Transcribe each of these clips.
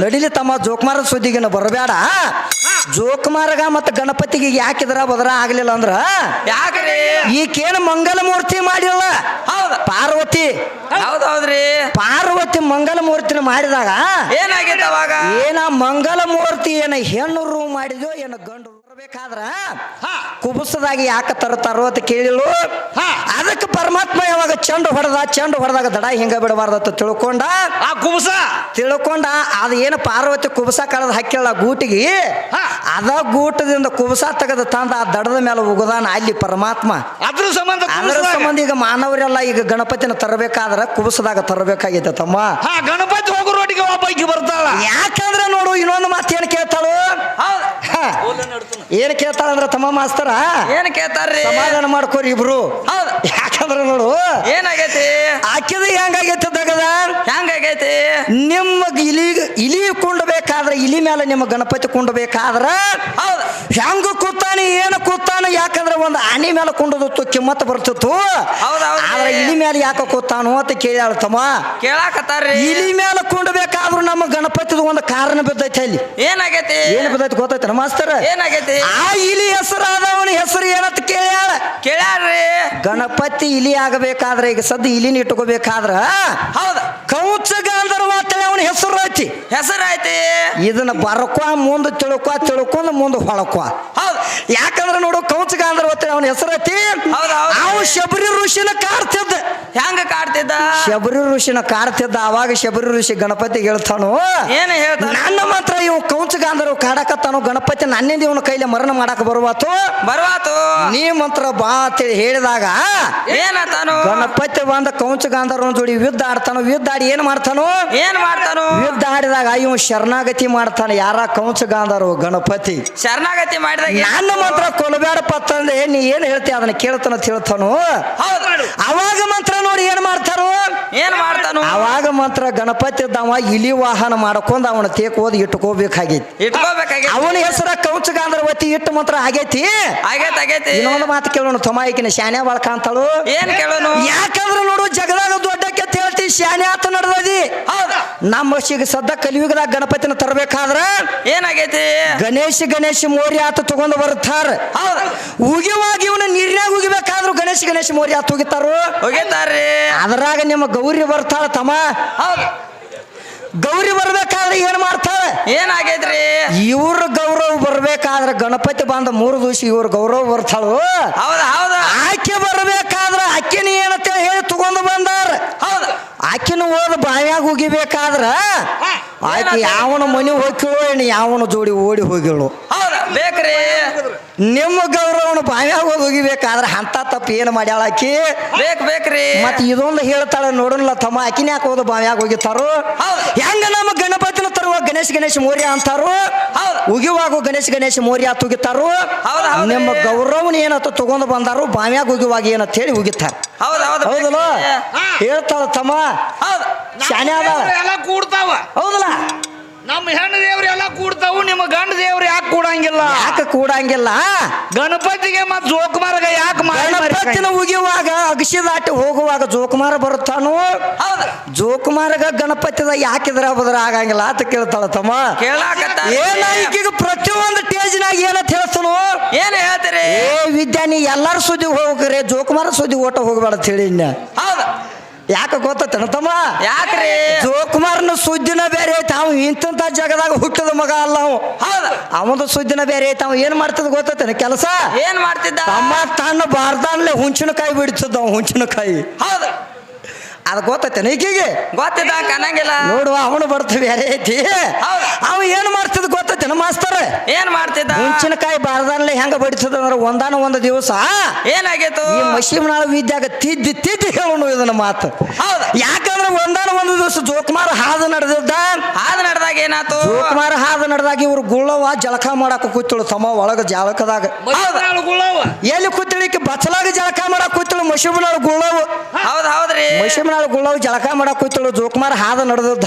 ನಡಿಲಿ ತಮ್ಮ ಜೋಕುಮಾರ ಸುದ್ದಿಗಿನ ಬರಬೇಡ. ಜೋಕುಮಾರಗ ಮತ್ತೆ ಗಣಪತಿಗೆ ಯಾಕಿದ್ರ ಬದರ ಆಗ್ಲಿಲ್ಲ ಅಂದ್ರ? ಯಾಕ್ರಿ ಈಕೇನು ಮಂಗಲ ಮೂರ್ತಿ ಮಾಡಿಲ್ಲ. ಪಾರ್ವತಿ. ಹೌದೌದ್ರಿ. ಪಾರ್ವತಿ ಮಂಗಲ ಮೂರ್ತಿನ ಮಾಡಿದಾಗ ಏನಾಗಿದ್ದಾವಾಗ ಏನ ಮಂಗಲ ಮೂರ್ತಿ ಏನ ಹೆಣ್ಣು ಮಾಡಿದ್ಯೋ ಏನ ಗಂಡು ಬರ್ಬೇಕಾದ್ರ ಕುಬುಸದಾಗಿ ಯಾಕೆ ತರ್ತಾರೋ ಅಂತ ಕೇಳಿಲು ಅದಕ್ಕೆ ಪರಮಾತ್ಮ ಯಾವಾಗ ಚೆಂಡು ಹೊಡೆದ ಚೆಂಡು ಹೊಡೆದಾಗ ದಡ ಹಿಂಗ ಬಿಡಬಾರ್ದು ಅಂತ ತಿಳ್ಕೊಂಡ? ಆ ಕುಬುಸ. ತಿಳ್ಕೊಂಡ ಅದ ಏನು ಪಾರ್ವತಿ ಕುಬುಸ ಕಳೆದ ಹಾಕಿಲ್ಲ ಗೂಟಿಗೆ? ಅದ ಗೂಟದಿಂದ ಕುಬುಸ ತೆಗೆದು ತಂದ ಆ ದಡದ ಮೇಲೆ ಉಗದಾನ ಅಲ್ಲಿ ಪರಮಾತ್ಮ. ಅದ್ರ ಸಂಬಂಧ ಅದರ. ಸಂಬಂಧ ಈಗ ಮಾನವರೆಲ್ಲ ಈಗ ಗಣಪತಿನ ತರಬೇಕಾದ್ರ ಕುಬುಸದಾಗ ತರಬೇಕಾಗೈತೆ ತಮ್ಮ. ಹಾ ಗಣಪತಿ ಹೋಗೋ ರೋಟಿಗೆ ಬರ್ತಾಳ. ಯಾಕಂದ್ರೆ ನೋಡು ಇನ್ನೊಂದು ಮಾತು ಏನು ಕೇಳ್ತಾಳು. ಏನ್ ಕೇಳ್ತಾಳ ಅಂದ್ರೆ ತಮ್ಮ ಮಾಸ್ತರ? ಏನ್ ಕೇಳ್ತಾರ್ರಿ? ಸಮಾಧಾನ ಮಾಡ್ಕೋರಿ ಇಬ್ರು. ಹೌದ್. ಯಾಕಂದ್ರೆ ನೋಡು ಏನಾಗೈತಿ? ಆಕಿದ ಹೆಂಗಾಗೈತಿ ದಗದ? ಹೆಂಗಾಗೈತಿ? ನಿಮ್ಮ ಇಲಿ ಇಲಿ ಕುಂಡಬೇಕಾದ್ರೆ ಇಲಿ ಮೇಲೆ ನಿಮ್ಮ ಗಣಪತಿ ಕುಂಡ್ಬೇಕಾದ್ರ ಹೌದ್. ಹೆಂಗ ಕೂತಾನೆ ಏನು ಕೂತಾನೆ ಯಾಕಂದ್ರೆ ಒಂದು ಆನೆ ಮೇಲೆ ಕುಂಡದತ್ತು ಕಿಮ್ಮತ್ ಬರ್ತಿತ್ತು. ಹೌದ್ ಆದ್ರೆ ಇಲಿ ಮೇಲೆ ಯಾಕ ಕೂತಾನು ಅಂತ ಕೇಳ್ಯಾಳ ತಮ್ಮ. ಕೇಳಾಕತ್ತಾರ್ರಿ. ಇಲಿ ಮೇಲೆ ಕುಂಡ್ಬೇಕಾದ್ರು ನಮ್ಮ ಗಣಪತಿದು ಒಂದು ಕಾರಣ ಬಿದ್ದೈತೆ ಅಲ್ಲಿ. ಏನಾಗೈತಿ? ಏನು ಬಿದ್ದೈತಿ ಗೊತ್ತೈತೆ ಮಾಸ್ತರ? ಏನಾಗೈತಿ? ಆ ಇಲಿ ಹೆಸರಾದವನ ಹೆಸರು ಏನಂತ ಕೇಳ್ಯಾಳ? ಕೇಳ್ಯಾರ್ರಿ. ಗಣಪತಿ ಇಲಿ ಆಗಬೇಕಾದ್ರೆ ಈಗ ಸದ್ಯ ಇಲಿನ ಇಟ್ಕೋಬೇಕಾದ್ರ? ಹೌದ. ಕೌಚ ಗಾಂಧರ್ವ ಹೆಸರು ಅವನ ಹೆಸರು ಐತಿ. ಹೆಸರಾಯ್ತಿ. ಇದನ್ನ ಬರ್ಕೋ ಮುಂದೆ ತಿಳ್ಕೊ ತಿಳ್ಕೊಂಡು ಮುಂದೆ ಹೊಳಕೊ. ಹೌದ್. ಯಾಕಂದ್ರೆ ನೋಡು ಕೌಚ ಅಂದ್ರೆ ಅಂತೇಳಿ ಅವನ ಹೆಸರು ಐತಿ. ಹೌದ್ ಹೌದ್. ಅವ ಶಬರಿ ಋಷಿನ ಕಾಡ್ತಿದ್ದ. ಹೆಂಗ ಕಾಡ್ತಿದ್ದ? ಶಬರಿ ಋಷಿನ ಕಾಡ್ತಿದ್ದ. ಅವಾಗ ಶಬರಿ ಋಷಿ ಗಣಪತಿ ಹೇಳ್ತಾನು ಏನ್ ಹೇಳ್ತಾನ? ನನ್ನ ಮಾತ್ರ ಇವ್ ಕೌಚ ಕಾಡಕತ್ತಾನೋ ಕಾಡಕತ್ತಾನು ಗಣಪತಿ ನನ್ನಿಂದ ಇವನ ಕೈಲಿ ಮರಣ ಮಾಡಕ್ ಬರುವಾತು? ಬರುವಾತು? ನೀ ಮಂತ್ರ ಬಾ ಅಂತೇಳಿ ಹೇಳಿದಾಗ ಏನತಾನು ಗಣಪತಿ ಬಂದ ಕೌಂಚ ಗಾಂಧರ್ವನ ಜೋಡಿ ಯುದ್ಧ ಆಡ್ತಾನು? ಯುದ್ಧ ಆಡಿ ಏನ್ ಮಾಡ್ತಾನು? ಏನ್ ಮಾಡ್ತಾನು? ಯುದ್ಧ ಆಡಿದಾಗ ಇವ್ ಶರಣಾಗತಿ ಮಾಡ್ತಾನೆ. ಯಾರ ಕೌಂಚ ಗಾಂಧರ್ವ ಗಣಪತಿ. ಶರಣಾಗತಿ ಮಾಡಿದಾಗ ನನ್ನ ಮಾತ್ರ ಕೊಲಬೇಡಪ್ಪ ತಂದೆ ನೀ ಏನ್ ಹೇಳ್ತಿ? ಅದನ್ನ ಕೇಳ್ತಾನ ಹೇಳ್ತಾನು? ಹೌದ್ ಅವಾಗ ಮಂತ್ರ ನೋಡಿ ಏನ್ ಮಾಡ್ತಾರೋ? ಏನ್ ಮಾಡ್ತಾನು? ಅವಾಗ ಮಂತ್ರ ಗಣಪತಿ ಇದ್ದವ ಇಲಿ ವಾಹನ ಮಾಡ್ಕೊಂಡ್ ಅವನ ತೇಕ್ ಓದಿ ಇಟ್ಕೋಬೇಕಾಗೈತಿ. ಇಟ್ಕೋಬೇಕಾಗಿ ಅವನ ಹೆಸರ ಕೌಂಚ ಗಾಂಧರ್ವತಿ ಇಟ್ಟು ಮಂತ್ರ ಆಗೈತಿ? ಆಗೈತ್ ಆಗೈತಿ. ಇನ್ನೊಂದು ಮಾತು ಕೇಳೋಣ ತೊಮಾಯಿಕಿನ ಶಾನ್ಯ ಕಾಣ್ತಾಳು ಏನ್ ಕೇಳೋನು? ಯಾಕಂದ್ರೆ ನೋಡು ಜಗದಾಗ ದೊಡ್ಡಕ್ಕೆ ಹೇಳ್ತಿ ಶಾನೆ ಆತ ನಡೆದಿ ಹೌದ್. ನಮ್ಮ ಶಿಗ ಸದ್ದ ಕಲಿಯುಗದಾಗ ಗಣಪತಿನ ತರಬೇಕಾದ್ರ ಏನಾಗೈತಿ? ಗಣೇಶ ಗಣೇಶ ಮೋರಿ ಆತ ತಗೊಂಡು ಬರ್ತಾರ ಉಗಿವಾಗ ಇವನ ನೀರಿನಾಗ ಉಗಿಬೇಕಾದ್ರು ಗಣೇಶ ಗಣೇಶ ಮೋರಿ ಆತ ಉಗಿತಾರು? ಹೋಗಿದ್ದಾರ್ರಿ ಅದ್ರಾಗ ನಿಮ್ಮ ಗೌರಿ ಬರ್ತಾಳ ತಮ್ಮ. ಗೌರಿ ಬರ್ಬೇಕಾದ್ರೆ ಏನ್ ಮಾಡ್ತಾಳ? ಏನಾಗೈತ್ರಿ? ಇವ್ರ ಗೌರವ ಬರ್ಬೇಕಾದ್ರೆ ಗಣಪತಿ ಬಂದ ಮೂರು ದಿವಸ ಇವ್ರ ಗೌರವ ಬರ್ತಾಳು? ಹೌದಾ ಹೌದ. ಆಕೆ ಬರ್ಬೇಕಾದ್ರ ಆಕೆನ ಏನಂತ ಹೇಳಿ ತಗೊಂಡು ಬಂದಾರ ಹೌದ್ ಆಕಿನ ಓದ ಬಾವ್ಯಾಗ ಹೋಗಿಬೇಕಾದ್ರ ಆಯ್ತು ಯಾವನ ಮನೆ ಏನು ಯಾವನ ಜೋಡಿ ಓಡಿ ಹೋಗಿಳು ಬೇಕ್ರಿ. ನಿಮ್ಮ ಗೌರವನ ಬಾವ್ಯಾಗ ಹೋಗಿ ಹೋಗಿಬೇಕಾದ್ರ ಅಂತ ತಪ್ಪು ಏನು ಮಾಡ್ಯಾಳ ಆಕಿ? ಬೇಕ್ ಬೇಕ್ರಿ. ಮತ್ ಇದೊಂದು ಹೇಳ್ತಾಳೆ ನೋಡೋಣ ತಮ್ಮ ಆಕಿನ ಯಾಕೆ ಹೋದ ಬಾವ್ಯಾಗ ಹೋಗಿತ್ತಾರು. ಹೆಂಗ ನಮ್ಮ ತರುವ ಗಣೇಶ ಗಣೇಶ ಮೌರ್ಯ ಅಂತಾರು. ಉಗಿವಾಗ ಗಣೇಶ ಗಣೇಶ ಮೌರ್ಯ ತುಗಿತಾರು. ನಿಮ್ಮ ಗೌರವನ ಏನತ್ತ ತಗೊಂಡು ಬಂದಾರು ಬಾವ್ಯಾಗ ಉಗಿವಾಗ ಏನಂತ ಹೇಳಿ ಉಗಿತಾರೆ. ಹೌದ್ ಹೌದ್. ಹೌದಲ್ಲ? ಹೇಳ್ತಾರ ತಮ್ಮ. ಶಾನ್ಯಾದ. ಹೌದಲ್ಲ? ನಮ್ಮ ಹೆಣ್ಣು ದೇವ್ರು ಗಂಡ ದೇವ್ರು ಯಾಕೆ ಕೂಡಂಗಿಲ್ಲ? ಯಾಕೆ ಕೂಡಂಗಿಲ್ಲ? ಗಣಪತಿಗೆ ಮತ್ ಜೋಕುಮಾರ್ಗ ಯಾಕೆ ಗಣಪತಿನ ಉಗಿಯುವಾಗ ಅಗಸಿ ದಾಟಿ ಹೋಗುವಾಗ ಜೋಕುಮಾರ ಬರುತ್ತಾನು? ಜೋಕುಮಾರಗ ಗಣಪತಿದ ಯಾಕಿದ್ರ ಬದ್ರ ಆಗಂಗಿಲ್ಲ ಅಂತ ಕೇಳ್ತಾಳ ತಮ್ಮ. ಕೇಳಾಕತ್ತ ಏನ ಈಕಿಗೆ ಪ್ರತಿಯೊಂದು ಸ್ಟೇಜ್ನಾಗ ಏನಂತ ಹೇಳ್ತಾನು? ಏನ್ ಹೇಳ್ತೀರಿ? ಏ ವಿದ್ಯಾನಿ ಎಲ್ಲಾರು ಎಲ್ಲಾರ ಸುದ್ದಿ ಹೋಗ್ರಿ ಜೋಕುಮಾರ ಸುದ್ದಿ ಓಟ ಹೋಗ್ಬೇಡ ಇನ್ನ. ಹೌದ್. ಯಾಕೆ ಗೊತ್ತೇನ ತಮ್ಮ? ಯಾಕ್ರಿ? ಜೋಕುಮಾರನ ಸುದ್ದಿನ ಬೇರೆ ಐತೆ ಅವ್ ಇಂತಂತ ಜಗದಾಗ ಹುಟ್ಟದ ಮಗ ಅಲ್ಲ ಅವ. ಹೌದು. ಅವನ ಸುದ್ದಿನ ಬೇರೆ ಐತೆ ಅವ ಏನ್ ಮಾಡ್ತದ ಗೊತ್ತೇನ ಕೆಲಸ? ಏನ್ ಮಾಡ್ತಿದ್ದ? ತಮ್ಮ ತನ್ನ ಬಾರ್ದಾನ್ಲೆ ಹುಂಚಿನಕಾಯಿ ಬಿಡ್ತದ ಅವ ಹುಂಚಿನಕಾಯಿ. ಹೌದ್. ಅದು ಗೊತ್ತೈತೆ ಈಕಿಗೆ ಗೊತ್ತಿದ್ದ ಕನ್ನಂಗಿಲ್ಲ ನೋಡುವ ಅವನು ಬರ್ತೀವಿ ಯಾರೇ ಐತಿ. ಅವ ಏನ್ ಮಾಡ್ತಿದ್ ಗೊತ್ತೈತೆ ಮಾಸ್ತರ್? ಏನ್ ಮಾಡ್ತಿದ್ದ? ಹುಂಚಿನಕಾಯಿ ಬಾರ್ದಾನ್ಲೆ ಹೆಂಗ ಬಡಿತದ ಅಂದ್ರೆ ಒಂದಾನ ಒಂದು ದಿವಸ. ಏನಾಗೈತು? ಈ ಮಶಿಮನಾಳ ವಿದ್ಯಾಗ ತಿದ್ದಿ ತಿದ್ದಿ ಹೇಳೋಣ ಇದನ್ನ ಮಾತು. ಹೌದು. ಯಾಕಂದ್ರೆ ಒಂದಾನ ಒಂದು ದಿವಸ ಜೋಕುಮಾರ್ ಹಾದು ನಡೆದಿದ್ದ. ಹಾದ ನಡೆದಾಗ ಏನಾತು ಜೋಕುಮಾರ್ ಹಾದು ನಡೆದಾಗ ಇವ್ರು ಗುಳ್ಳವ ಜಳಕ ಮಾಡಾಕ ಕೂತಳು ತಮ್ಮ ಒಳಗ ಜಳಕದಾಗ ಎಲ್ಲಿ ಕೂತಿಳಿಕೆ ಬಚ್ಚಲಾಗ ಜಳಕ ಮಾಡಾಕ ಕೂತಳು ಮಶಿಮನಾಳು ಗುಳ್ಳವು ಹೌದ್ ಹೌದ್ರಿ ಮಶಿಮನಾಳು ಗುಳ್ಳವು ಜಳಕ ಮಾಡಾಕ ಕೂತಳು ಜೋಕುಮಾರ್ ಹಾದು ನಡೆದದ್ದ.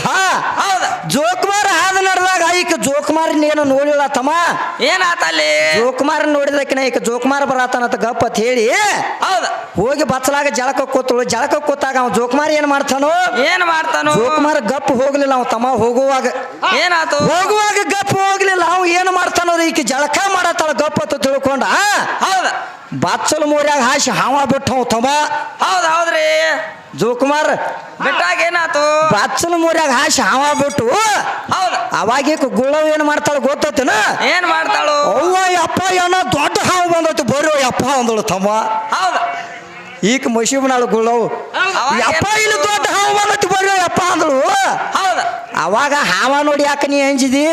ಹೌದ. ಜೋಕುಮಾರ್ ಹಾದು ನಡೆದಾಗ ಈಕ ಜೋಕುಮಾರ್ ಏನು ನೋಡಿಲ್ಲ ತಮ್ಮ. ಏನಾತಲ್ಲಿ ಜೋಕುಮಾರ್ ನೋಡಿದಕ್ಕಿನ ಈಗ ಜೋಕುಮಾರ್ ಬರತಾನಂತ ಗಪ್ಪ ಅಂತ ಹೇಳಿ. ಹೌದ. ಹೋಗಿ ಬಚ್ಚಲಾಗ ಜಳಕ ಕೂತಳು ಜಳಕ ಕೂತಾಗ ಅವ ಜೋಕುಮಾರ್ ಏನ್ ಮಾಡ್ತಾನೋ? ಏನ್ ಮಾಡ್ತಾನು? ಜೋಕುಮಾರ ಗಪ್ ಹೋಗ್ಲಿಲ್ಲ ಅವ ತಮ್ಮ ಹೋಗುವಾಗ. ಏನಾತು? ಹೋಗುವಾಗ ಗಪ್ ಹೋಗ್ಲಿಲ್ಲ ಅವ್ ಏನ್ ಮಾಡ್ತಾನೋ ಈಕಿ ಜಳಕ ಮಾಡತ್ತಾಳ ಗಪ್ ಅಂತ ತಿಳ್ಕೊಂಡ. ಹೌದ. ಬಚ್ಚಲ ಮೂರ್ಯಾಗ ಹಾಸಿ ಹಾವ ಬಿಟ್ಟವ್ ತಮ್ಮ ಹೌದ್ ಹೌದ್ರಿ. ಜೋಕುಮಾರ್ ಬಿಟ್ಟಾಗ ಏನಾತು? ಬಾತ್ಸಲ್ ಮೂರ್ಯಾಗ ಹಾಸಿ ಹಾವ ಬಿಟ್ಟು ಹೌದ. ಅವಾಗ ಗುಳವ್ ಏನ್ ಮಾಡ್ತಾಳ ಗೊತ್ತೇನ ಏನ್ ಮಾಡ್ತಾಳು? ಅವ್ವ ಯಪ್ಪ ಏನೋ ದೊಡ್ಡ ಹಾವು ಬಂದೈತಿ ಬರೋ ಯಪ್ಪ ಅಂದಳು ತಮ್ಮ ಹೌದ. ಈಕ ಮಶೀಬ್ನಾಳು ಅವಾಗ ಯಪ್ಪ ಇಲ್ಲಿ ದೊಡ್ಡ ಹಾವು ಬರೋ ಯಪ್ಪ ಹೌದ ಅವಾಗ ಹಾವ ನೋಡಿ ಯಾಕೆ ನೀ ಅಂಜಿದಿ?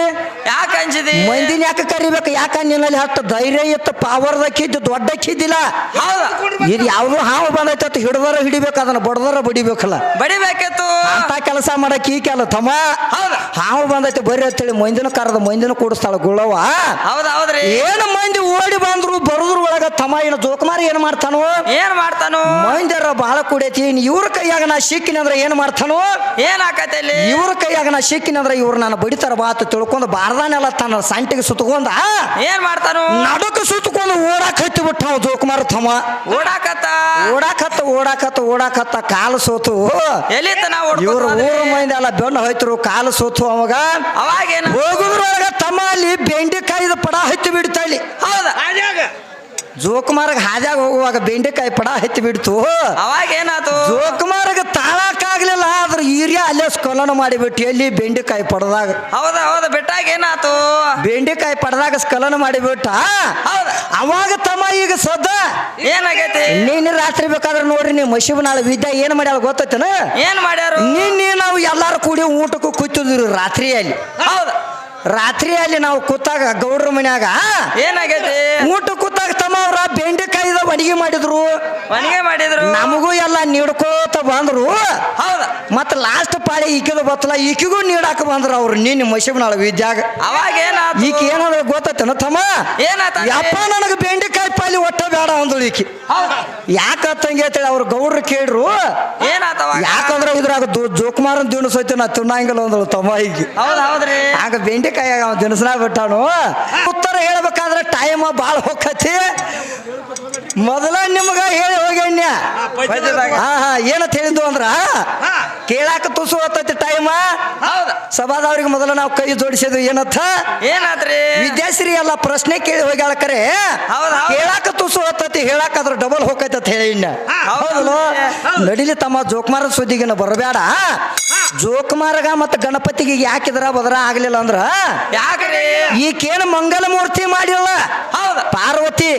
ಯಾಕೆ ಅಂಜಿದಿ? ಮಂದಿನ ಯಾಕೆ ಕರಿಬೇಕು? ಯಾಕ ನಿನ್ನಲ್ಲಿ ಹತ್ತು ಧೈರ್ಯ ಇತ್ತು ಪಾವರ್ದ ಕಿದ್ದು ದೊಡ್ಡ ಕಿದ್ದಿಲ್ಲ ಇದು ಯಾವ್ದು ಹಾವು ಬಂದೈತೆ ಅಂತ ಹಿಡ್ದಾರ ಹಿಡಿಬೇಕು ಅದನ್ನ ಬಡದಾರ ಬಡಿಬೇಕಲ್ಲ. ಬಡಿಬೇಕಿತ್ತು. ಅಂತ ಕೆಲಸ ಮಾಡಕ್ಕೆ ಈ ಕೆಲ ತಮ್ಮ. ಹಾವು ಬಂದೈತೆ ಬರ್ರಿ ಅಂತೇಳಿ ಮಂದಿನ ಕರೆದ ಮಂದಿನ ಕೂಡಿಸ್ತಾಳ ಗುಳವ ಹೌದ್ ಹೌದ್ರಿ. ಏನು ಮಂದಿ ಓಡಿ ಬಂದ್ರು ಬರುದ್ರ ಒಳಗ ತಮ್ಮ ಏನು ಜೋಕುಮಾರಿ ಏನ್ ಮಾಡ್ತಾನೋ? ಏನ್ ಮಾಡ್ತಾನು? ಮಂದಿರ ಬಹಳ ಕುಡಿಯತಿ ಇವ್ರ ಕೈಯಾಗ ನಾ ಸಿಕ್ಕಿನ ಅಂದ್ರೆ ಏನ್ ಮಾಡ್ತಾನೋ? ಏನ್ ಆಕತಿ ಇವ್ರ ಕೈಯಾಗ ನಾ ಸಿಕ್ಕಿನಂದ್ರೆ ಇವ್ರು ನಾನು ಬಡಿತಾರ ಬಾತು ತಿಳ್ಕೊಂಡು ಬಾರದಾನೆಲ್ಲ ತನ್ನ ಸಂಟಿಗೆ ಸುತ್ತಕೊಂಡ ಏನ್ ಮಾಡ್ತಾನು? ನಡುಕ ಸುತ್ತಕೊಂಡು ಓಡಾಕ್ ಹತ್ತಿ ಬಿಟ್ಟ ನಾವು ಜೋಕುಮಾರ ತಮ್ಮ. ಓಡಾಕತ್ತ? ಓಡಾಕತ್ತ ಓಡಾಕತ್ತ ಓಡಾಕತ್ತ ಕಾಲು ಸೋತು. ಇವ್ರು ತನ ಇವ್ರ ಊರ ಮಂದಿ ಎಲ್ಲ ಬೆಣ್ಣ ಹೋಯ್ತರು ಕಾಲು ಸೋತು ಅವಾಗ. ಅವಾಗ ಏನ ಹೋಗುದ್ರೊಳಗ ತಮ್ಮ ಅಲ್ಲಿ ಬೆಂಡೆಕಾಯಿದ ಪಡ ಹತ್ತಿ ಬಿಡ್ತಾ ಹೌದಾ. ಜೋಕುಮಾರ್ಗ ಹಾದ್ಯಾಗ ಹೋಗುವಾಗ ಬೆಂಡೆಕಾಯಿ ಪಡ ಹತ್ತಿ ಬಿಡ್ತು. ಅವಾಗ ಏನಾತು ಜೋಕುಮಾರ್ಗ ತಾಳಕ್ಕಾಗ್ಲಿಲ್ಲ ಆದ್ರೆ ಈರ್ಯ ಅಲ್ಲೇ ಸ್ಕಲನ ಮಾಡಿಬಿಟ್ಟು ಎಲ್ಲಿ ಬೆಂಡೆಕಾಯಿ ಪಡದಾಗ. ಹೌದ ಹೌದ ಬಿಟ್ಟಾಗ ಏನಾತು ಬೆಂಡೆಕಾಯಿ ಪಡದಾಗ ಸ್ಕಲನ ಮಾಡಿಬಿಟ್ಟ. ಹೌದ. ಅವಾಗ ತಮ್ಮ ಈಗ ಸದ್ದ. ಏನಾಗೈತಿ? ನೀನು ರಾತ್ರಿ ಬೇಕಾದ್ರೆ ನೋಡ್ರಿ ನೀವು ನಾಳೆ ವಿದ್ಯಾ ಏನ್ ಮಾಡ್ಯಾಳ ಗೊತ್ತೈತನ? ಏನ್ ಮಾಡ್ಯಾರ? ನಿನ್ನೆ ನಾವು ಎಲ್ಲಾರು ಕೂಡಿ ಊಟಕ್ಕೂ ಕೂತಿದ್ರು ರಾತ್ರಿಯಲ್ಲಿ. ಹೌದ. ರಾತ್ರಿಯಲ್ಲಿ ನಾವು ಕೂತಾಗ ಗೌಡ್ರ ಮನ್ಯಾಗ ಏನಾಗೈತಿ? ಊಟ ಕೂತಾಗ ತಮ್ಮ ಅವ್ರ ಬೆಂಡೆಕಾಯಿದ ಅಡಿಗೆ ಮಾಡಿದ್ರು. ಮನೆಗೆ ಮಾಡಿದ್ರು. ನಮಗೂ ಎಲ್ಲ ನೀಡ್ಕೋತ ಬಂದ್ರು. ಹೌದ. ಮತ್ತ ಲಾಸ್ಟ್ ಪಾಳಿ ಈಕಿದ ಬತ್ತಲ ಈಕಿಗೂ ನೀಡಾಕ ಬಂದ್ರ ಅವ್ರು ನಿನ್ನ ಮಶಿಬನಾಳ ವಿದ್ಯಾಗ. ಅವಾಗ ಏನ ಈಕ ಏನಂದ್ರೆ ಗೊತ್ತೈತನ ತಮ್ಮ? ಏನಾತ ಯಪ್ಪ ನನಗೆ ಬೆಂಡೆಕಾಯಿ ಪಾಲಿ ಒಟ್ಟ ಬೇಡ ಅಂದಳು ಈಕಿ. ಯಾಕ ಯಾಕತ್ತಂಗೆ ಅಂತೇಳಿ ಅವ್ರು ಗೌಡ್ರು ಕೇಳ್ರು. ಏನಾತ ಅವಾಗ? ಯಾಕಂದ್ರೆ ಇದ್ರಾಗ ಜೋಕುಮಾರನ್ ದಿನಸ ಐತೆ ನಾ ತಿನ್ನಂಗಿಲ್ಲ ಅಂದಳು ತಮ್ಮ ಈಗ ಹೌದ್ ಹೌದ್ರಿ. ಆಗ ಬೆಂಡೆಕಾಯಿ ಅವ ದಿನಸ್ನಾಗ ಬಿಟ್ಟಾನು? ಉತ್ತರ ಹೇಳ್ಬೇಕಾದ್ರೆ ಟೈಮ್ ಭಾಳ ಹೋಗತಿ ಮೊದಲ ನಿಮ್ಗ ಹೇಳಿ ಹೋಗ್ಯಣ್ಯ ಹಾ ಹಾ ಏನಂತ ಹೇಳಿದ್ದು ಅಂದ್ರ ಕೇಳಾಕ ತುಸು ಹೋಗ್ತೈತಿ ಟೈಮ್ ಸಭಾದವ್ರಿಗೆ ಮೊದಲ ನಾವು ಕೈ ಜೋಡಿಸಿದ್ವಿ ಏನತ್ತ ಏನಾದ್ರಿ? ವಿದ್ಯಾಶ್ರೀ ಎಲ್ಲ ಪ್ರಶ್ನೆ ಕೇಳಿ ಹೋಗ್ಯಾಳ ಕರೆ. ಕೇಳಾಕ ತುಸು ಹೊತ್ತೈತಿ ಹೇಳಾಕಾದ್ರ ಡಬಲ್ ಹೋಗ್ತೈತಿ ಅಂತ ಹೇಳಿ ಇನ್ನ. ಹೌದ್. ನಡಿಲಿ ತಮ್ಮ ಜೋಕುಮಾರ ಸುದ್ದಿಗಿನ ಬರಬೇಡ. ಜೋಕುಮಾರಗ ಮತ್ತು ಗಣಪತಿಗೆ ಯಾಕಿದ್ರ ಬದ್ರ ಆಗ್ಲಿಲ್ಲ ಅಂದ್ರ? ಯಾಕ್ರಿ? ಈಕೇನು ಮಂಗಲ ಮೂರ್ತಿ ಮಾಡಿಲ್ಲ. ಹೌದ. ಪಾರ್ವತಿ.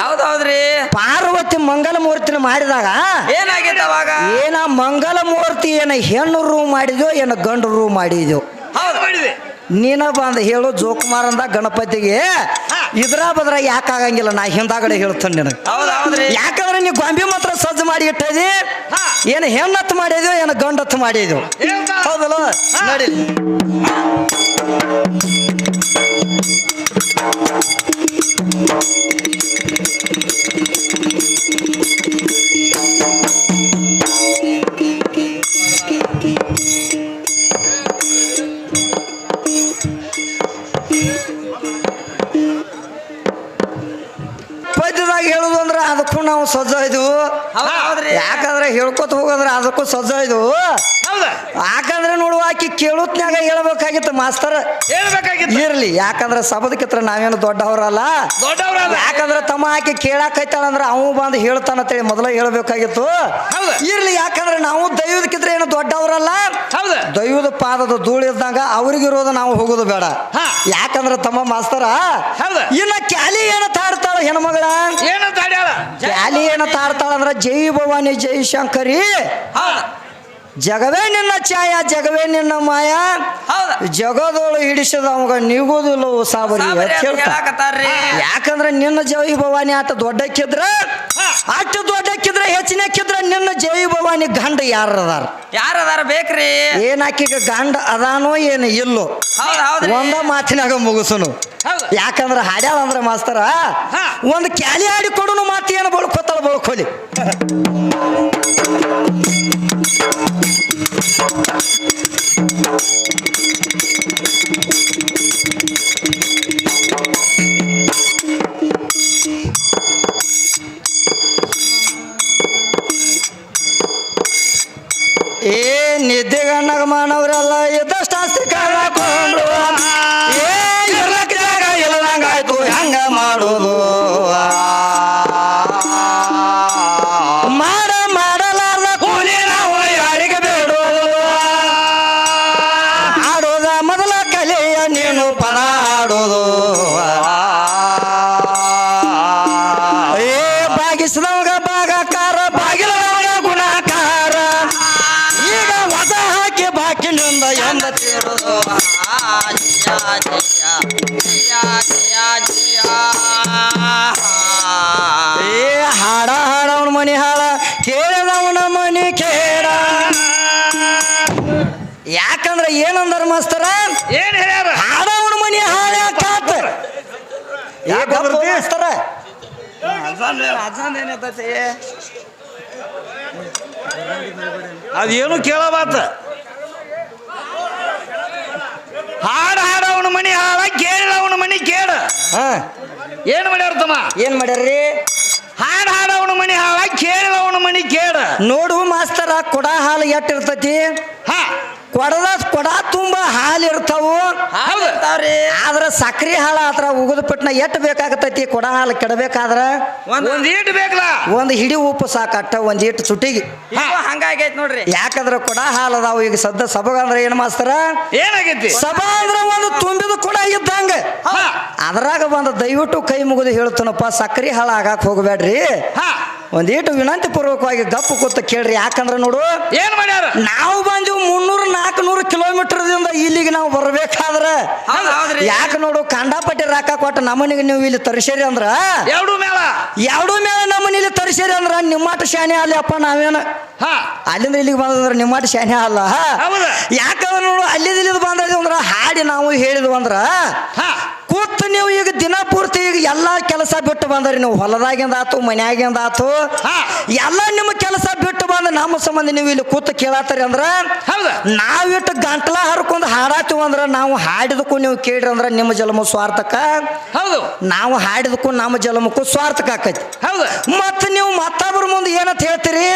ಹೌದೌದ್ರಿ. ಪಾರ್ವತಿ ಮಂಗಲ ಮೂರ್ತಿನ ಮಾಡಿದಾಗ ಏನಾಗಿದ್ದ ಅವಾಗ? ಏನ ಮಂಗಲ ಮೂರ್ತಿ ಏನ ಹೆಣ್ಣು ರೂ ಮಾಡಿದ್ಯೋ ಏನ ಗಂಡು ರೂ ಮಾಡಿದ್ಯೋ? ಹೌದ್. ಮಾಡಿದೆ. ನೀನ ಬಂದ ಹೇಳು ಜೋಕುಮಾರಂದ ಗಣಪತಿಗೆ. ಇದ್ರ ಬದ್ರ ಯಾಕಾಗಂಗಿಲ್ಲ ನಾ ಹಿಂದಾಗಡೆ ಹೇಳ್ತೇನೆ ನಿನಗೆ. ಯಾಕಂದ್ರೆ ನೀವು ಗೊಂಬೆ ಮಾತ್ರ ಸಜ್ಜು ಮಾಡಿ ಇಟ್ಟದಿ? ಏನು ಹೆಣ್ಣತ್ತು ಮಾಡಿದ್ಯೋ ಏನು ಗಂಡತ್ತು ಮಾಡಿದ್ಯೋ. ಹೌದಲ್ಲ? ನಡಿ. ಹೇಳ್ಕೊತ ಹೋಗಂದ್ರೆ ಅದಕ್ಕೂ ಸಜ್ಜ ಇದು. ಹೌದ? ಯಾಕಂದ್ರೆ ನೋಡುವ ಆಕಿ ಕೇಳುತ್ನಾಗ ಹೇಳ್ಬೇಕಾಗಿತ್ತು ಮಾಸ್ತರ್. ಹೇಳ್ಬೇಕಾಗಿತ್ತು? ಇರ್ಲಿ ಯಾಕಂದ್ರೆ ಸಬದಕ್ಕಿತ್ರ ನಾವೇನು ದೊಡ್ಡವರಲ್ಲ. ದೊಡ್ಡವ್ರಲ್ಲ? ಯಾಕಂದ್ರೆ ತಮ್ಮ ಆಕಿ ಕೇಳಾಕೈತಾಳಂದ್ರೆ ಅವ ಬಂದು ಹೇಳ್ತಾನಂತೇಳಿ ಮೊದಲ ಹೇಳ್ಬೇಕಾಗಿತ್ತು. ಇರ್ಲಿ ಯಾಕಂದ್ರೆ ನಾವು ದೈವದಕ್ಕಿದ್ರೆ ಏನು ದೊಡ್ಡವರಲ್ಲ? ಹೌದ? ದೈವದ ಪಾದದ ಧೂಳಿದ್ದಾಗ ಅವ್ರಿಗಿರೋದು ನಾವು ಹೋಗೋದು ಬೇಡ. ಯಾಕಂದ್ರೆ ತಮ್ಮ ಮಾಸ್ತರ. ಇನ್ನ ಕ್ಯಾಲಿ ಏನ ತಾಡ್ತಾಳ ಹೆಣ್ಮಗಳ? ಏನ ಹಾಡ್ಯಾಳ? ಕ್ಯಾಲಿ ಏನ ತಾರ್ತಾಳ ಜೈ ಭವಾನಿ ಜೈ ಶಂಕರಿ. ಜಗವೇ ನಿನ್ನ ಛಾಯ ಜಗವೇ ನಿನ್ನ ಮಾಯ. ಜಗದೊಳು ಹಿಡಿಸದ ಅವಾಗ ನೀಗೋದಿಲ್ಲ ಸಾಬರಿ ಯಾಕಂದ್ರೆ ನಿನ್ನ ಜೈ ಭವಾನಿ ಆತ ದೊಡ್ಡಕ್ಕಿದ್ರ ಅಷ್ಟು ದೊಡ್ಡಕ್ಕಿದ್ರ ಹೆಚ್ಚಿನಕ್ಕಿದ್ರ ನಿನ್ನ ಜೈ ಭವಾನಿ ಗಂಡ ಯಾರದಾರ? ಯಾರದಾರ ಬೇಕ್ರಿ? ಏನಾಕಿಗ ಗಂಡ ಅದಾನೋ ಏನು ಇಲ್ಲೋ? ಒಂದ ಮಾತಿನಾಗ ಮುಗಿಸನು. ಯಾಕಂದ್ರ ಹಾಡ್ಯಾಳ ಅಂದ್ರ ಮಾಸ್ತರ ಒಂದ್ ಒಂದು ಕ್ಯಾಲಿ ಹಾಡಿ ಕೊಡೋನು ಮಾತಿ ಏನು ಬಳ್ಕೋತಾಳ ಬಳ್ಕೊಲಿ. ಏ ಏ ಹಾಡ ಮನಿ ಹಾಡ ಕೇಳಿದವನ ಮನಿ ಕೇಳ ಯಾಕಂದ್ರೆ ಏನಂದ್ರ ಮಾಸ್ತರ? ಏನ್ ಹೇಳ್ಯಾರ? ಹಾಡವನ ಮನಿ ಹಾಳ ಯಾಕಾತ? ಯಾಕೆ ಮಾಸ್ತರ? ಅದೇನು ಕೇಳಬಾತ ಹಾಡು ಹಾಡ ಅವನ ಮನಿ ಹಾಳ ಕೇಳ ಅವನ ಮನಿ ಕೇಳ. ಹಾ. ಏನ್ ಮಾಡ್ಯಾರ ತಮ್ಮ? ಏನ್ ಮಾಡ್ಯಾರ್ರಿ? ಹಾಡು ಹಾಡ ಅವನ ಮನಿ ಹಾಳ ಕೇಳ ಅವನ ಮನಿ ಕೇಳ. ನೋಡು ಮಾಸ್ತರ ಕೊಡ ಹಾಲು ಎಟ್ಟಿರ್ತತಿ ಹಾ. ಕೊಡದ ಹಾಲು ಇರ್ತಾವು ಹೌದು ಆದ್ರ ಸಕ್ರಿ ಹಾಳ ಆತರ ಉಗಿದ ಪಟ್ನ ಎಟ್ ಬೇಕಾಗತೈತಿ? ಕೊಡ ಹಾಲು ಕೆಡಬೇಕಾದ್ರ? ಒಂದು ಒಂದ್ ಈಟ್ ಬೇಕಲ್ಲ ಒಂದು ಹಿಡಿ ಉಪ್ಪು ಸಾಕಟ್ಟ ಒಂದ್ ಇಟ್ಟು ಸುಟ್ಟಿಗೆ ಹಂಗಾಗೈತ್ ನೋಡ್ರಿ. ಯಾಕಂದ್ರ ಕೊಡ ಹಾಲು ಅದಾವು. ಈಗ ಸದ್ದ ಸಬಗ ಅಂದ್ರೆ ಏನ್ ಮಾಸ್ತರ? ಏನಾಗೈತಿ? ಸಭಾ ಅಂದ್ರ ಒಂದು ತುಂಬಿದ ಕೊಡ ಇದ್ದಂಗ. ಅದ್ರಾಗ ಒಂದು ದಯವಿಟ್ಟು ಕೈ ಮುಗಿದು ಹೇಳ್ತನಪ್ಪ ಸಕ್ರಿ ಹಾಳ ಆಗಾಕ್ ಹೋಗ್ಬೇಡ್ರಿ ಹಾ. ಒಂದೀಟು ವಿನಂತಿ ಪೂರ್ವಕವಾಗಿ ಗಪ್ಪು ಕೂತ ಕೇಳ್ರಿ. ಯಾಕಂದ್ರ ನೋಡು ಏನ್ ಮಾಡ್ಯಾರ? ನಾವು ಬಂದು ಮುನ್ನೂರು ನಾಲ್ಕುನೂರು ಕಿಲೋಮೀಟರ್ದಿಂದ ಇಲ್ಲಿಗೆ ನಾವು ಬರ್ಬೇಕಾದ್ರೆ ಯಾಕೆ ನೋಡು ಕಾಂಡಾಪಟ್ಟಿ ರಾಕ ಕೊಟ್ಟ ನಮ್ಮನಿಗೆ ನೀವು ಇಲ್ಲಿ ತರಿಸೇರಿ ಅಂದ್ರ? ಎರಡು ಮೇಳ. ಎರಡು ಮೇಲೆ ನಮ್ಮನ ಇಲ್ಲಿ ತರಿಸೇರಿ ಅಂದ್ರ ನಿಮ್ಮಾಟ ಶಾನೆ ಅಲ್ಲಿ ಅಪ್ಪ ನಾವೇನು? ಹಾ. ಅಲ್ಲಿಂದ ಇಲ್ಲಿಗೆ ಬಂದ್ರೆ ನಿಮ್ಮಾಟ ಶಾನೆ ಅಲ್ಲ? ಯಾಕಂದ್ರೆ ನೋಡು ಅಲ್ಲಿಂದ ಅಂದ್ರ ಹಾಡಿ ನಾವು ಹೇಳಿದ್ವು ಅಂದ್ರೆ ಹಾ. ಕೂತ್ ನೀವು ಈಗ ದಿನ ಪೂರ್ತಿ ಈಗ ಎಲ್ಲಾ ಕೆಲಸ ಬಿಟ್ಟು ಬಂದ್ರಿ ನೀವು. ಹೊಲದಾಗಿಂದ ಆತು ಮನ್ಯಾಗಿಂದ ಆತು. ಹಾ. ಎಲ್ಲ ನಿಮ್ಮ ಕೆಲಸ ಬಿಟ್ಟು ಬಂದು ನಮ್ಮ ಸಂಬಂಧ ನೀವು ಇಲ್ಲಿ ಕೂತು ಕೇಳತ್ತರಿ ಅಂದ್ರ ನಾವಿಟ್ಟು ಗಂಟ್ಲ ಹರ್ಕೊಂಡು ಹಾಡಾತೀವಿ ಅಂದ್ರ ನಾವು ಹಾಡಿದಕ್ಕೂ ನೀವು ಕೇಳ್ರಿ ಅಂದ್ರೆ ನಿಮ್ಮ ಜಲಮ ಸ್ವಾರ್ಥಕ. ಹೌದು. ನಾವು ಹಾಡಿದಕ್ಕೂ ನಮ್ಮ ಜಲಮಕ್ಕೂ ಸ್ವಾರ್ಥಕ ಆಕೈತಿ. ಹೌದು. ಮತ್ತ ನೀವು ಮತ್ತೊಬ್ಬರ ಮುಂದೆ ಏನಂತ ಹೇಳ್ತೀರಿ?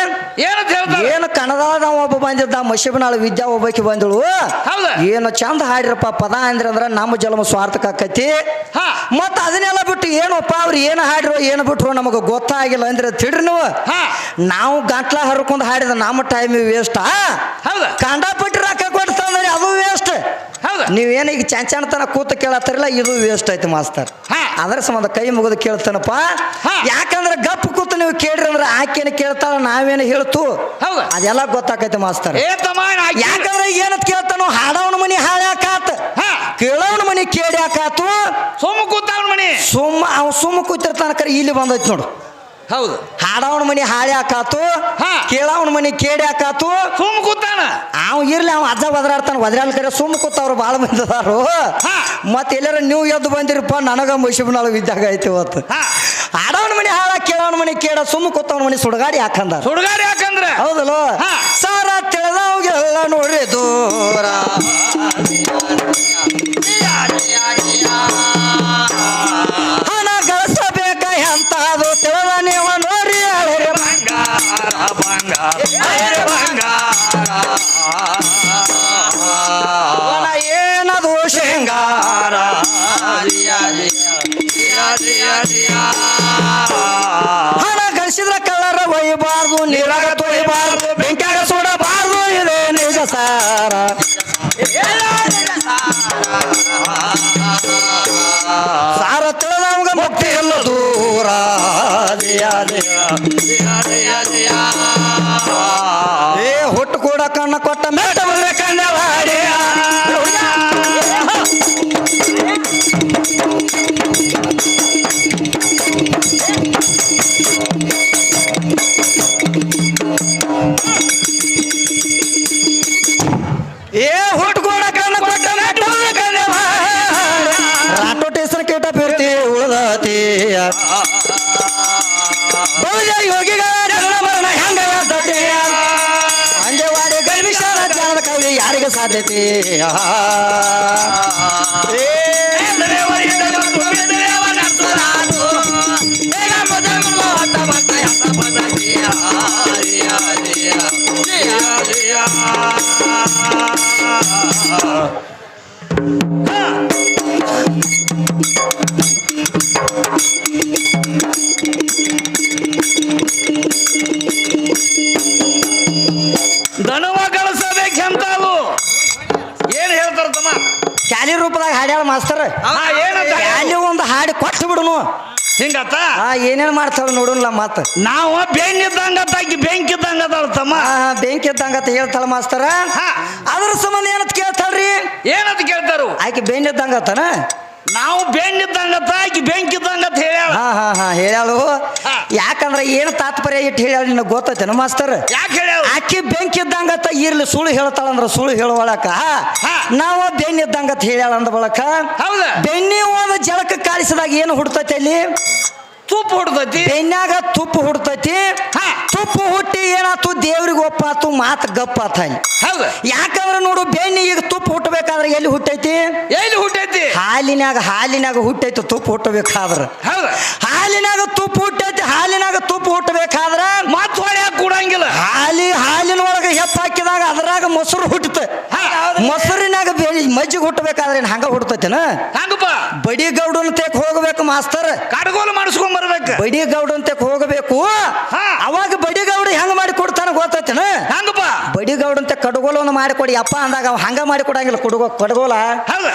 ಏನು ಕನ್ನಡದ ಒಬ್ಬ ಬಂದಿದ್ದ ಮಶಿಬನಾಳ ವಿದ್ಯಾ ಒಬ್ಬಾಕಿ ಬಂದಳು. ಹೌದ. ಏನು ಚಂದ ಹಾಡಿರಪ್ಪ ಪದ ಅಂದ್ರೆ ಅಂದ್ರೆ ನಮ್ಮ ಜನ್ಮ ಸ್ವಾರ್ಥಕ ಆಕೈತಿ. ಹಾ. ಮತ್ತ ಅದನ್ನೆಲ್ಲ ಬಿಟ್ಟು ಏನಪ್ಪ ಅವ್ರು ಏನು ಹಾಡಿರೋ ಏನು ಬಿಟ್ರು ನಮಗೆ ಗೊತ್ತಾಗಿಲ್ಲ ಅಂದ್ರೆ ತಿಳ್ರಿ ನೀವು. ನಾವು ಗಂಟ್ಲ ಹರ್ಕೊಂಡು ಹಾಡಿದ ನಮ್ಮ ಟೈಮ್ ವೇಸ್ಟ್ ಕಂಡ ಕಂಡಾಪಟ್ಟಿ ರೊಕ್ಕ ಕೊಡ್ತಂದ್ರೆ ಅದು ವೇಸ್ಟ್ ಹೌದ. ನೀವೇನು ಈಗ ಚಂಚಣತನ ಕೂತು ಕೇಳತ್ತಾರಲ್ಲ ಇದು ವೇಸ್ಟ್ ಐತಿ ಮಾಸ್ತರ್. ಅದರ ಸಂಬಂಧ ಕೈ ಮುಗಿದು ಕೇಳ್ತಾನಪ್ಪ. ಯಾಕಂದ್ರೆ ಗಪ್ಪು ಕೂತು ನೀವು ಕೇಳ್ರಿ ಅಂದ್ರೆ ಆಕೆನ ಕೇಳ್ತಾಳ ನಾವೇನು ಹೇಳ್ತು? ಅದೆಲ್ಲ ಗೊತ್ತಾಕೈತೆ ಮಾಸ್ತರ್. ಯಾಕಂದ್ರೆ ಏನತ್ ಕೇಳ್ತಾನೋ ಹಾಡವನ ಮನಿ ಹಾಳ್ಯಾಕಾತ ಹಾ. ಕೇಳವನ ಮನಿ ಕೇಳ್ಯಾಕಾತು. ಸುಮ್ಮ ಕೂತಾವನ್ ಮನಿ. ಸುಮ್ಮ ಅವ್ ಸುಮ್ಮ ಕೂತಿರ್ತಾನ ಕರೆ ಇಲ್ಲಿ ಬಂದೈತಿ ನೋಡು. ಹೌದು. ಹಾಡವನ ಮನಿ ಹಾಳ್ಯಾಕಾತು ಹಾ. ಕೇಳವನ ಮನಿ ಕೇಳ್ಯಾಕಾತು ಸುಮ್ ಕೂತಾನ. ಅವ್ ಇರ್ಲಿ ಅವ ಅಜ್ಜ ಒದರಾಡ್ತಾನ. ಒದರಾಲ್ ಕರೆ ಸುಮ್ಮ ಕೂತವ್ರು ಬಾಳ ಮಂದಿ ಅದಾರು. ಹಾ. ಮತ್ತೆ ಎಲ್ಲಾರ ನೀವು ಎದ್ದು ಬಂದಿರಪ್ಪ ನನಗ ಮುಷಿಬ್ನಾಳ ವಿದ್ಯಾಗ ಐತಿ ಇವತ್ತು. ಹಾ. ಹಾಡವನ ಮನಿ ಹಾಳ ಕೇಳವನ ಮನಿ ಕೇಳ ಸುಮ್ ಕೂತವನ ಮನಿ ಸುಡಗಾಡಿ ಹಾಕಂದ ಸುಡಗಾಡಿ ಯಾಕಂದ್ರ ಹೌದಲ್ಲ? ಹಾ. ಸಾರ ತಿಳಿದವ್ಗೆಲ್ಲ ನೋಡ್ರಿ ದೂರ. ಏನದು ಶೇಂಗಾರ ಹಣ ಗಳಿಸಿದ್ರ ಕಳ್ಳರ ಒಯ್ಯಬಾರ್ದು ನೀರಾಗ ತೊಯ್ಯಬಾರ್ದು ಬೆಂಕ್ಯಾಗ ಸುಡಬಾರ್ದು ಇದೇ ನಿಜ ಸಾರ ಸಾರ ಮುಕ್ತಿ ಎಲ್ಲ ದೂರ ಕೊಟ್ಟ ಮಾಡಿದೆ ಕ್ಯಾಲಿ ಒಂದು ಹಾಡಿ ಕೊಟ್ಟು ಬಿಡುನು. ಹಿಂಗತ್ತ? ಆ ಏನೇನ್ ಮಾಡ್ತಾಳ ನೋಡುನ್ಲ ಮತ್ತ ನಾವು ಬೆನ್ನಿದ್ದಂಗತ್ತ ಆಕಿ ಬೆಂಕಿ ಇದ್ದಂಗದಾಳ ತಮ್ಮ. ಆ ಬೆಂಕಿ ಅಂತ ಹೇಳ್ತಾಳ ಮಾಸ್ತರ. ಹಾ. ಅದ್ರ ಸಂಬಂಧ ಏನಂತ ಕೇಳ್ತಾಳ್ರಿ? ಏನಂತ ಕೇಳ್ತಾರು? ಆಕೆ ಬೆಂಕಿ ಇದ್ದಂಗತನ ನಾವು ಬೆಂಗಿದ್ದಂಗತ್ತ ಆಕಿ ಬೆಂಕಿ ಇದ್ದಂಗತ್ತ ಹೇಳ್ಯಾಳ. ಹಾ ಹಾ ಹಾ ಹೇಳ್ಯಾಳು. ಯಾಕಂದ್ರೆ ಏನು ತಾತ್ಪರ್ಯ ಇಟ್ಟು ಹೇಳ್ಯಾಳ ನಿನ್ನ ಗೊತ್ತೈತೇನು ಮಾಸ್ತರ್? ಯಾಕೆ ಹೇಳ ಆಕಿ ಬೆಂಕಿ ಇದ್ದಂಗತ್ತ ಇರ್ಲಿ ಸುಳ್ಳು ಹೇಳ್ತಾಳಂದ್ರ ಸುಳ್ಳು ಹೇಳುವಳಕ. ನಾವು ಬೆನ್ನಿದ್ದಂಗತ್ತ ಹೇಳ್ಯಾಳ ಅಂದ ಬಳಕ. ಬೆನ್ನಿ ಒಂದು ಜಳಕ ಕಾಲಿಸಿದಾಗ ಏನು ಹುಡ್ತೈತೆ ಅಲ್ಲಿ? ತುಪ್ಪ ಹುಡ್ತತಿ? ಬೆನ್ನಾಗ ತುಪ್ಪ ಹುಡ್ತತಿ. ಹಾ. ತುಪ್ಪ ಹುಟ್ಟಿ ಏನಾತು? ದೇವ್ರಿಗೆ ಒಪ್ಪಾತು ಮಾತು ಗಪ್ಪಾತ ಅಲ್ಲಿ ಹೌದ. ಯಾಕಂದ್ರೆ ನೋಡು ಬೆಣ್ಣಿ ಈಗ ತುಪ್ಪ ಹುಟ್ಟಬೇಕಾದ್ರೆ ಎಲ್ಲಿ ಹುಟ್ಟೈತಿ? ಎಲ್ಲಿ ಹುಟ್ಟೈತಿ? ಹಾಲಿನಾಗ ಹಾಲಿನಾಗ ಹುಟ್ಟೈತಿ ತುಪ್ಪ ಹುಟ್ಟಬೇಕಾದ್ರ. ಹೌದು. ಹಾಲಿನಾಗ ತುಪ್ಪ ಹುಟ್ಟೈತಿ ಹಾಲಿನಾಗ ತುಪ್ಪ ಹುಟ್ಟಬೇಕಾದ್ರ ಮತ್ ಹೊಳ್ಯಾಕ ಕೂಡಂಗಿಲ್ಲ. ಹಾಲಿ ಹಾಲಿನ ಒಳಗೆ ಹೆಪ್ಪ ಹಾಕಿದಾಗ ಅದ್ರಾಗ ಮೊಸರು ಹುಟ್ಟುತ್ತೆ ಹಾ. ಬೇಳಿ ಮಜ್ಜಿಗೆ ಹುಟ್ಟಬೇಕಾದ್ರೆ ಏನು ಹಂಗ ಹುಟ್ಟತೈತೇನ ಹಂಗಪ್ಪ. ಬಡಿ ಗೌಡನ್ ತೆಕ್ ಹೋಗ್ಬೇಕು ಮಾಸ್ತರ್. ಕಡ್ಗೋಲ್ ಮಾಡಿಸ್ಕೊಂಡ್ ಬರ್ಬೇಕು. ಬಡಿ ಗೌಡನ್ ತೆಕ್ ಹೋಗಬೇಕು. ಹಾ. ಅವಾಗ ಬಡಿ ಗೌಡ ಹೆಂಗ ಮಾಡಿ ಕೊಡ್ತಾನ ಗೊತ್ತೈತೇನ? ಹಂಗಪ್ಪ. ಬಡಿ ಗೌಡನ್ ಒಂದು ಮಾಡಿ ಕೊಡಿ. ಅಪ್ಪ ಅಂದಾಗ ಅವ ಹಂಗ ಮಾಡಿ ಕೊಡಂಗಿಲ್ಲ. ಕುಡುಗೋ ಕಡಗೋಲ. ಹೌದ.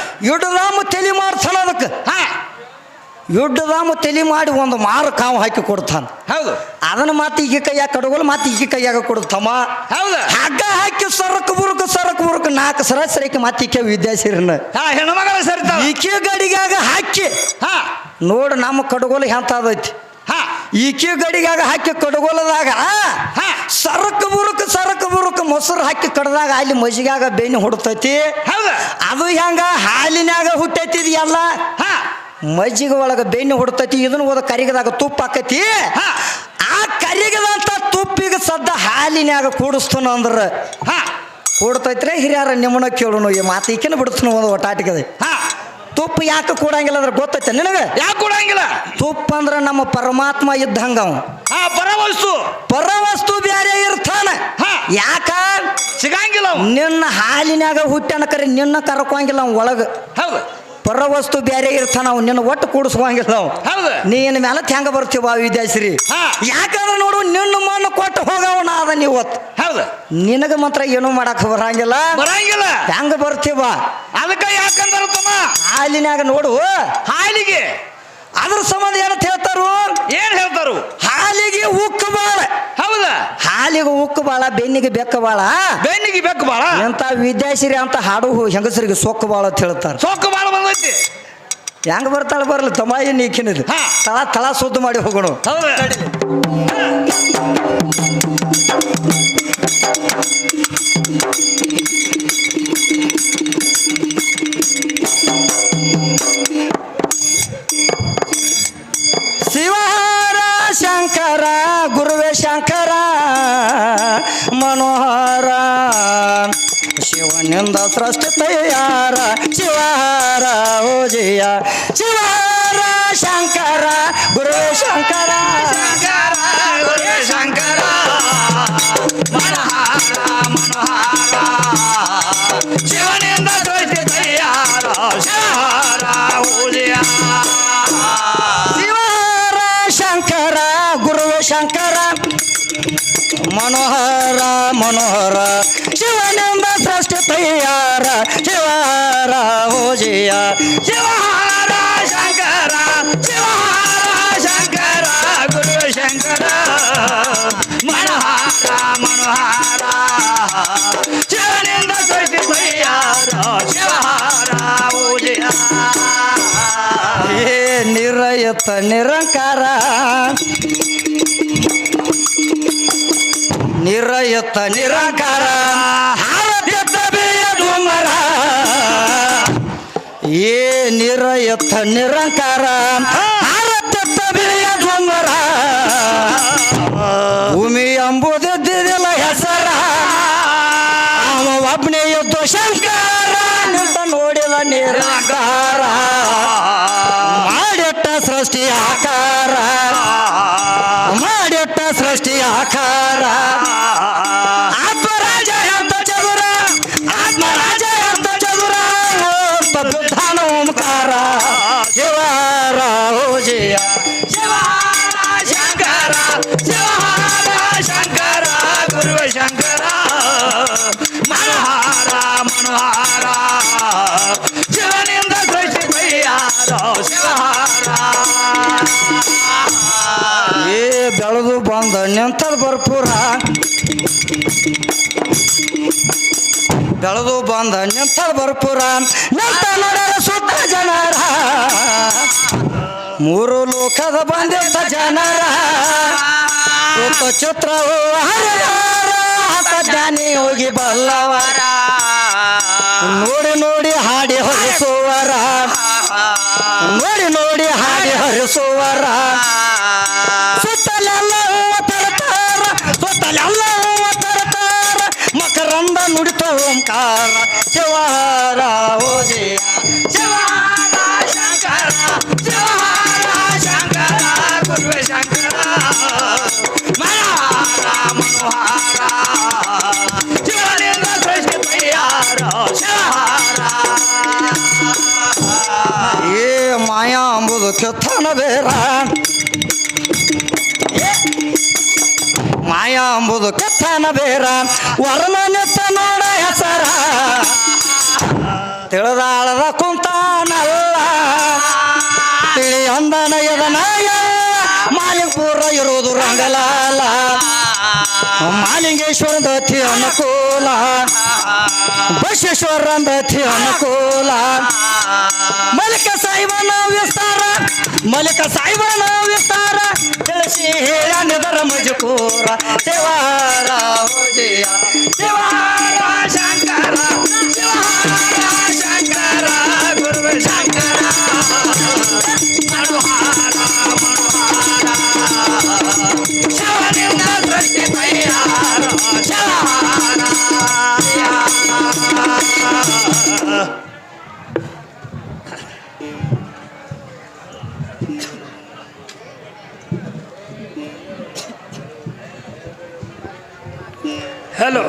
ತಲೆ ಮಾಡ್ತಾನ ಅದಕ್ಕೆ. ಹಾ. ಯುಡ್ಡದಾಮ ತಲೆ ಮಾಡಿ ಒಂದು ಮಾರು ಕಾವು ಹಾಕಿ ಕೊಡ್ತಾನೆ. ಹೌದು. ಅದನ್ನ ಮಾತು ಈಗ ಕೈಯಾಗ ಕಡಗೋಲ್ ಮಾತು ಈಗ ಕೈಯಾಗ ಕೊಡ್ತಮ್ಮ ಹೌದು. ಹಗ್ಗ ಹಾಕಿ ಸರಕು ಬುರುಕು ಸರಕು ಬುರುಕು ನಾಲ್ಕು ಸರ ಸರಕ್ಕೆ ಮತ್ತೆ ಈಕೆ ವಿದ್ಯಾಸಿರನ್ನ ಹೆಣ್ಮಗಳ ಸರಿ ಈಕೆ ಗಡಿಗಾಗ ಹಾಕಿ. ಹಾ. ನೋಡು ನಮ್ಮ ಕಡಗೋಲು ಎಂತದೈತಿ ಹಾ. ಈಕೆ ಗಡಿಗಾಗ ಹಾಕಿ ಕಡಗೋಲದಾಗ ಹಾ. ಸರಕು ಬುರುಕು ಸರಕು ಬುರುಕು ಮೊಸರು ಹಾಕಿ ಕಡದಾಗ ಅಲ್ಲಿ ಮಜ್ಜಿಗಾಗ ಬೇನಿ ಹುಡ್ತೈತಿ. ಹೌದು. ಅದು ಹೆಂಗ ಹಾಲಿನಾಗ ಹುಟ್ಟೈತಿ ಇದು ಎಲ್ಲ ಹಾ. ಮಜ್ಜಿಗೆ ಒಳಗೆ ಬೆಣ್ಣೆ ಹುಡ್ತೈತಿ ಇದನ್ನು ಹೋದ ಕರಿಗದಾಗ ತುಪ್ಪ ಆಕತಿ ಹಾ. ಆ ಕರಿಗದಂತ ತುಪ್ಪಿಗೆ ಸದ್ದ ಹಾಲಿನ್ಯಾಗ ಕೂಡಿಸ್ತಾನ ಅಂದ್ರೆ ಹಾ. ಕೂಡ್ತೈತ್ರೆ ಹಿರಿಯರ ನಿಮ್ಮನ್ನ ಕೇಳೋಣ ಈ ಮಾತು ಈಕಿನ ಬಿಡಿಸ್ತಾನ ಒಂದು ಒಟಾಟಿಕದೆ ಹಾ. ತುಪ್ಪ ಯಾಕೆ ಕೂಡಂಗಿಲ್ಲ ಅಂದ್ರೆ ಗೊತ್ತೈತೆ ನಿನಗೆ? ಯಾಕೆ ಕೊಡಂಗಿಲ್ಲ? ತುಪ್ಪ ಅಂದ್ರೆ ನಮ್ಮ ಪರಮಾತ್ಮ ಇದ್ದಂಗ ಅವ. ಹಾ ಪರವಸ್ತು ಪರವಸ್ತು ಬೇರೆ ಇರ್ತಾನೆ. ಹಾ. ಯಾಕ? ಸಿಗಂಗಿಲ್ಲ ನಿನ್ನ ಹಾಲಿನಾಗ ಹುಟ್ಟಾನ ಕರೆ ನಿನ್ನ ಕರ್ಕೊಂಗಿಲ್ಲ ಒಳಗೆ ಒಳಗ. ಹೌದು. ಪರವಸ್ತು ಬೇರೆ ಇರ್ತಾನ ಅವ್ ನಿನ್ನ ಒಟ್ಟು ಕೂಡಿಸ್ಕೊಂಗಿಲ್ಲ ನಾವು. ಹೌದು. ನೀನ್ ಮೇಲೆ ಹೆಂಗ ಬರ್ತೀವ ವಿದ್ಯಾಶ್ರೀ. ಯಾಕಂದ್ರೆ ನೋಡು ನಿನ್ನ ಮಣ್ಣು ಕೊಟ್ಟು ಹೋಗವನ ಅದ ನೀವತ್ತು ಹೌದು. ನಿನಗ ಮಾತ್ರ ಏನೂ ಮಾಡಕ್ ಬರಂಗಿಲ್ಲ. ಬರಂಗಿಲ್ಲ. ಹೆಂಗ ಬರ್ತೀವ ಅದಕ್ಕೆ ಯಾಕಂದ್ರೆ ತಮ್ಮ? ಹಾಲಿನ್ಯಾಗ ನೋಡು. ಹಾಲಿಗೆ. ಅದ್ರ ಸಂಬಂಧ ಏನಂತ ಹೇಳ್ತಾರು? ಏನ್ ಹೇಳ್ತಾರು? ಹಾಲಿಗೆ ಉಕ್ಕು ಬಾಳ. ಹೌದ? ಹಾಲಿಗೆ ಉಕ್ಕು ಬಾಳ ಬೆನ್ನಿಗೆ ಬೆಕ್ಕ ಬಾಳ. ಬೆನ್ನಿಗೆ ಬೆಕ್ಕು ಬಾಳ? ಎಂತ ವಿದ್ಯಾಶ್ರೀ ಅಂತ ಹಾಡು ಹೆಂಗಸರಿಗೆ ಸೊಕ್ಕು ಬಾಳ ಅಂತ ಹೇಳ್ತಾರೆ. ಸೊಕ್ಕು ಬಾಳ ಬಂದೈತಿ. ಹೆಂಗ ಬರ್ತಾಳ ಬರಲ್ಲ ತಮಾಯಿ ನೀಕಿನದು. ತಳ ತಳ ಸುದ್ದು ಮಾಡಿ ಹೋಗೋಣ. ಹೌದ. ಶಿವನಿಂದ ಸೃಷ್ಟಿ ತಯಾರ ಶಿವಾರ ಓಜಿಯ ಶಿವಾರ ಶಂಕರ ಗುರು ಶಂಕರ. ಶಂಕರ ಗುರು ಶಂಕರ ಮನೋಹಾರ ಮನೋಹಾರ. ಶಿವನಿಂದ ಸೃಷ್ಟಿ ತಯಾರ ಶಿವಾರ ಓಜಿಯ. ಶಿವಹಾರ ಶಂಕರ ಗುರು ಶಂಕರ. ಮನೋಹರ ಮನೋಹರ. ಶಿವನಿಂದ ಸೃಷ್ಟಿ ತಯಾರ, ಶಿವಾರ, ಓಜಿಯ. ಶಿವಾರ ಶಂಕರ ಶಿವಾರ ಶಂಕರ, ಗುರು ಶಂಕರ. ಮನೋಹಾರ ಮನೋಹಾರ. ಶಿವನಿಂದ ಸೃಷ್ಟಿ ತಯ್ಯಾರ ಶಿವಾರ, ಓಜಿಯ. ಏ ನಿರಯತ ನಿರಂಕಾರ. ನಿರಯತ ನಿರಂಕಾರ. ಏ ನಿರಯತ ನಿರಂಕಾರ ಹಾರತ್ಯತ ಬೆಳೆಯದು ಮರ ಭೂಮಿ ಎಂಬುದಿದ್ದಿದಿಲ್ಲ ಹೆಸರ. ಅವ ಒಬ್ಬನೇ ಯುದ್ಧ ಶಂಕರ. ನಿಂತ ನೋಡಿದ ನಿರಂಕಾರ. ಬಂದ ನಿಂತದ ಬರ್ಪುರ. ಬೆಳೆದು ಬಂದ ನಿಂತದ ಬರ್ಪುರ. ನಿಂತ ನೋಡರ ಸುತ್ತ ಜನರ. ಮೂರು ಲೋಕದ ಬಂದಿದ್ದ ಜನರ. ಚಿತ್ರವು ಜ್ಞಾನಿ ಹೋಗಿ ಬಲ್ಲವರ. ನೋಡಿ ನೋಡಿ ಹಾಡಿ ಹರಿಸುವರ. ನೋಡಿ ನೋಡಿ ಹಾಡಿ ಹರಿಸುವರ. ಸುತ್ತಲೆಲ್ಲ ನುಡಿತ ಓಂಕಾರ. ಶಿವಹಾರ ಓಜೆಯ. ಶಿವಹಾರ ಶಂಕರ. ಶಿವಹಾರ ಶಂಕರ ಗುರುವೆ ಮನೋಹಾರ ಮನೋಹಾರ. ಶಿವನಿಂದ ಸೃಷ್ಟಿ ಏ ಮಾಯಾ ಅಂಬುದು ಕೆತ್ತನ ಬೇರ. ಮಾಯಾ ಹೆಸರ ತಿಳಿದಾಳದ ಕುಂತಾನಲ್ಲ. ಅಂದನ ಎದನಾಯ ಮಾಲಿಂಗಪುರ ಇರುವುದು ರಂಗಲಾಲ. ಮಾಲಿಂಗೇಶ್ವರ ಅತಿ ಅನುಕೂಲ. ಬಸೇಶ್ವರಂದ ಅತಿ ಅನುಕೂಲ. ಮಲಿಕ ಸಾಯಿಬನ ವಿಸ್ತಾರ. ಮಲಿಕ ಸಾಯಿಬನ ವಿಸ್ತಾರ. ತಿಳಿಸಿ ಹೇಳ ನಿದರ ಮಜಕೂರ. ಶಿವಾರ ವಿಜಯ ಹಲೋ